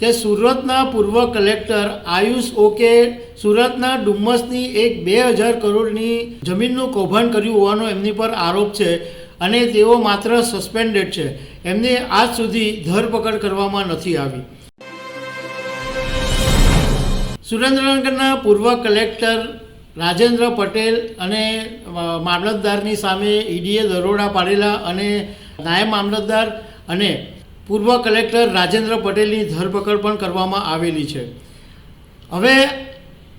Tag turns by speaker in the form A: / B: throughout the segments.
A: કે સુરતના પૂર્વ કલેક્ટર આયુષ ઓકે સુરતના ડુમ્મસની એક બે હજાર કરોડની જમીનનું કૌભાંડ કર્યું હોવાનો એમની પર આરોપ છે અને તેઓ માત્ર સસ્પેન્ડેડ છે. એમને આજ સુધી ધરપકડ કરવામાં નથી આવી. સુરેન્દ્રનગરના પૂર્વ કલેક્ટર રાજેન્દ્ર પટેલ અને મામલતદારની સામે ઈડીએ દરોડા પાડેલા અને નાયબ મામલતદાર અને પૂર્વ કલેક્ટર રાજેન્દ્ર પટેલની ધરપકડ પણ કરવામાં આવેલી છે. હવે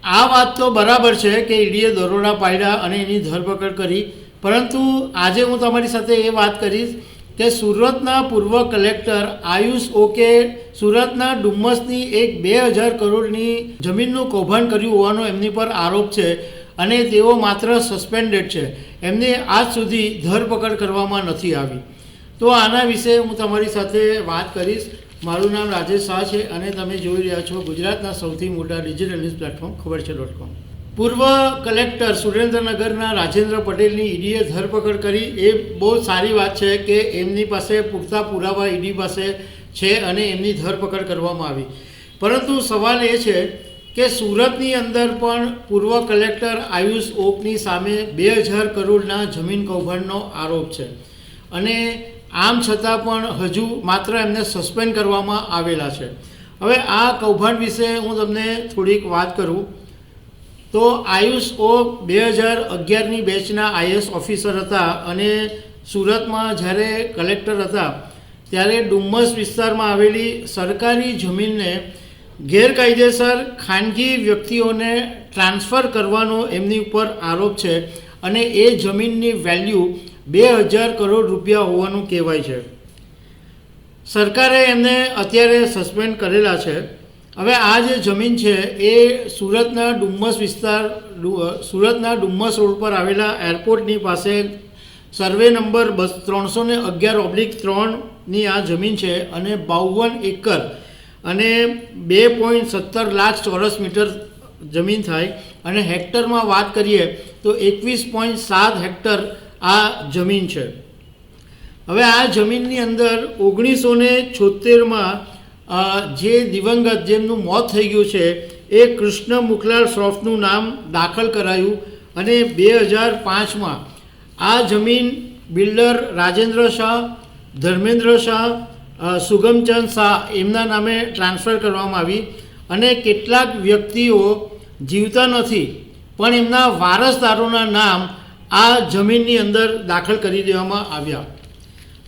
A: આ વાત તો બરાબર છે કે ઈડીએ દરોડા પાડ્યા અને એની ધરપકડ કરી, પરંતુ આજે હું તમારી સાથે એ વાત કરીશ કે સુરતના પૂર્વ કલેક્ટર આયુષ ઓકે સુરતના ડુમ્મસની એક બે હજાર કરોડની જમીનનું કૌભાંડ કર્યું હોવાનો એમની પર આરોપ છે અને તેઓ માત્ર સસ્પેન્ડેડ છે. એમની આજ સુધી ધરપકડ કરવામાં નથી આવી. તો આના વિશે હું તમારી સાથે વાત કરીશ. મારું નામ રાજેશ શાહ છે અને તમે જોઈ રહ્યા છો ગુજરાતના સૌથી મોટા ડિજિટલ ન્યૂઝ પ્લેટફોર્મ ખબર છે ડોટ કોમ પૂર્વ કલેક્ટર સુરેન્દ્રનગરના રાજેન્દ્ર પટેલની ઈડીએ ધરપકડ કરી. એ બહુ સારી વાત છે કે એમની પાસે પૂરતા પુરાવા ઈડી પાસે છે અને એમની ધરપકડ કરવામાં આવી. પરંતુ સવાલ એ છે કે સુરતની અંદર પણ પૂર્વ કલેક્ટર આયુષ ઓકની સામે બે હજાર કરોડના જમીન કૌભાંડનો આરોપ છે. અને આમ છતાં પણ હજુ માત્ર એમને સસ્પેન્ડ કરવામાં આવેલા છે. હવે આ કૌભાંડ વિશે હું તમને થોડીક વાત કરું. તો આયુષ ઓ બે હજાર અગિયારની બેચના આઈએસ ઓફિસર હતા અને સુરતમાં જ્યારે કલેક્ટર હતા, ત્યારે ડુમ્મસ વિસ્તારમાં આવેલી સરકારી જમીનને ગેરકાયદેસર ખાનગી વ્યક્તિઓને ટ્રાન્સફર કરવાનો એમની ઉપર આરોપ છે અને એ જમીનની વેલ્યુ બે હજાર કરોડ રૂપિયા હોવાનું કહેવાય છે. સરકારે એમને અત્યારે સસ્પેન્ડ કરેલા છે. હવે આ જે જમીન છે એ સુરતના ડુમ્મસ વિસ્તાર સુરતના ડુમ્મસ રોડ પર આવેલા એરપોર્ટની પાસે સર્વે નંબર બસ, ત્રણસો ને અગિયાર ઓબ્લિક ત્રણની આ જમીન છે અને બાવન એકર અને બે પોઈન્ટ સત્તર લાખ ચોરસ મીટર જમીન થાય. અને હેક્ટરમાં વાત કરીએ તો એકવીસ પોઈન્ટ સાત હેક્ટર આ જમીન છે. હવે આ જમીનની અંદર ઓગણીસો ને છોતેરમાં જે દિવંગત, જેમનું મોત થઈ ગયું છે, એ કૃષ્ણ મુખલાલ શ્રોફનું નામ દાખલ કરાયું અને બે હજાર પાંચમાં આ જમીન બિલ્ડર રાજેન્દ્ર શાહ, ધર્મેન્દ્ર શાહ સુગમચંદ શાહ એમના નામે ટ્રાન્સફર કરવામાં આવી અને કેટલાક વ્યક્તિઓ જીવતા નથી, પણ એમના વારસદારોના નામ આ જમીનની અંદર દાખલ કરી દેવામાં આવ્યા.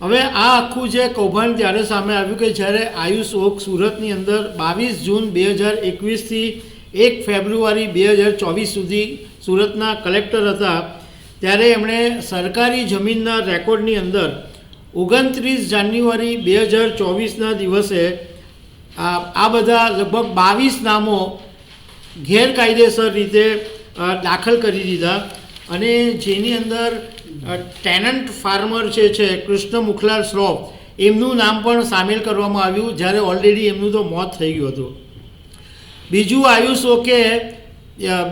A: હવે આ આખું જે કૌભાંડ ત્યારે સામે આવ્યું કે જ્યારે આયુષ ઓક સુરતની અંદર બાવીસ જૂન બે હજાર એકવીસથી એક ફેબ્રુઆરી બે હજાર ચોવીસ સુધી સુરતના કલેક્ટર હતા, ત્યારે એમણે સરકારી જમીનના રેકોર્ડની અંદર ઓગણત્રીસ જાન્યુઆરી બે હજાર ચોવીસના દિવસે આ બધા લગભગ બાવીસ નામો ગેરકાયદેસર રીતે દાખલ કરી દીધા. અને જેની અંદર ટેનન્ટ ફાર્મર જે છે, કૃષ્ણ મુખલાલ શ્રોફ, એમનું નામ પણ સામેલ કરવામાં આવ્યું જ્યારે ઓલરેડી એમનું તો મોત થઈ ગયું હતું. બીજું આયુષ ઓકે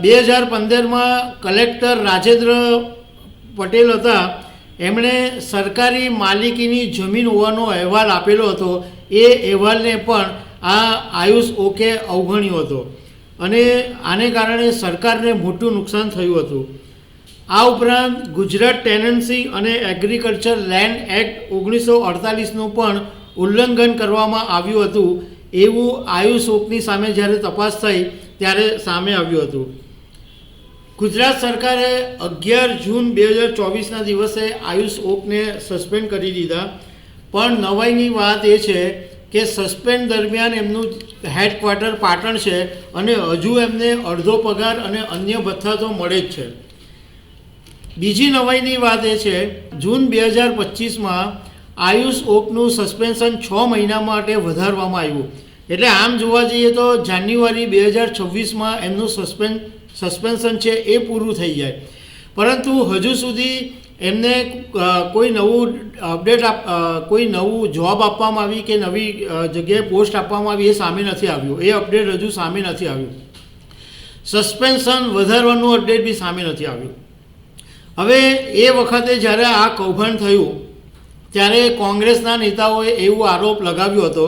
A: બે હજાર પંદરમાં કલેક્ટર રાજેન્દ્ર પટેલ હતા. એમણે સરકારી માલિકીની જમીન હોવાનો અહેવાલ આપેલો હતો. એ અહેવાલને પણ આ આયુષ ઓકે અવગણ્યો હતો. અને આને કારણે સરકારને મોટું નુકસાન થયું હતું. આ ઉપરાંત ગુજરાત ટેનન્સી અને એગ્રીકલ્ચર લેન્ડ એક્ટ ઓગણીસો અડતાલીસનું પણ ઉલ્લંઘન કરવામાં આવ્યું હતું. એવું આયુષ ઓકની સામે જ્યારે તપાસ થઈ ત્યારે સામે આવ્યું હતું. ગુજરાત સરકારે અગિયાર જૂન બે હજાર ચોવીસના દિવસે આયુષ ઓકને સસ્પેન્ડ કરી દીધા. પણ નવાઈની વાત એ છે કે સસ્પેન્ડ દરમિયાન એમનું હેડક્વાર્ટર પાટણ છે અને હજુ એમને અડધો પગાર અને અન્ય ભથ્થા તો મળે જ છે. બીજી નવાઈની વાત એ છે, જૂન બે હજાર પચીસમાં આયુષ ઓકનું સસ્પેન્શન છ મહિના માટે વધારવામાં આવ્યું. એટલે આમ જોવા જઈએ તો જાન્યુઆરી બે હજાર છવ્વીસમાં એમનું સસ્પેન્ડ સસ્પેન્શન છે એ પૂરું થઈ જાય. પરંતુ હજુ સુધી એમને કોઈ નવું અપડેટ આપ કોઈ નવું જોબ આપવામાં આવી કે નવી જગ્યાએ પોસ્ટ આપવામાં આવી એ સામે નથી આવ્યું. એ અપડેટ હજુ સામે નથી આવ્યું. સસ્પેન્શન વધારવાનું અપડેટ બી સામે નથી આવ્યું. હવે એ વખતે જ્યારે આ કૌભાંડ થયું, ત્યારે કોંગ્રેસના નેતાઓએ એવો આરોપ લગાવ્યો હતો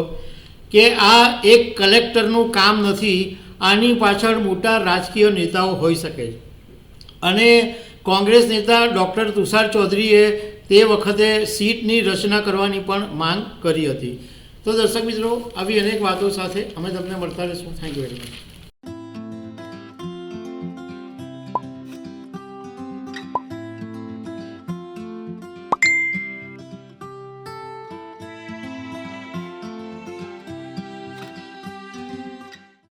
A: કે આ એક કલેક્ટરનું કામ નથી, આની પાછળ મોટા રાજકીય નેતાઓ હોઈ શકે છે. અને કોંગ્રેસ નેતા ડૉક્ટર તુષાર ચૌધરીએ તે વખતે સીટની રચના કરવાની પણ માંગ કરી હતી. તો દર્શક મિત્રો, આવી અનેક વાતો સાથે અમે તમને મળતા રહીશું. Thank you very much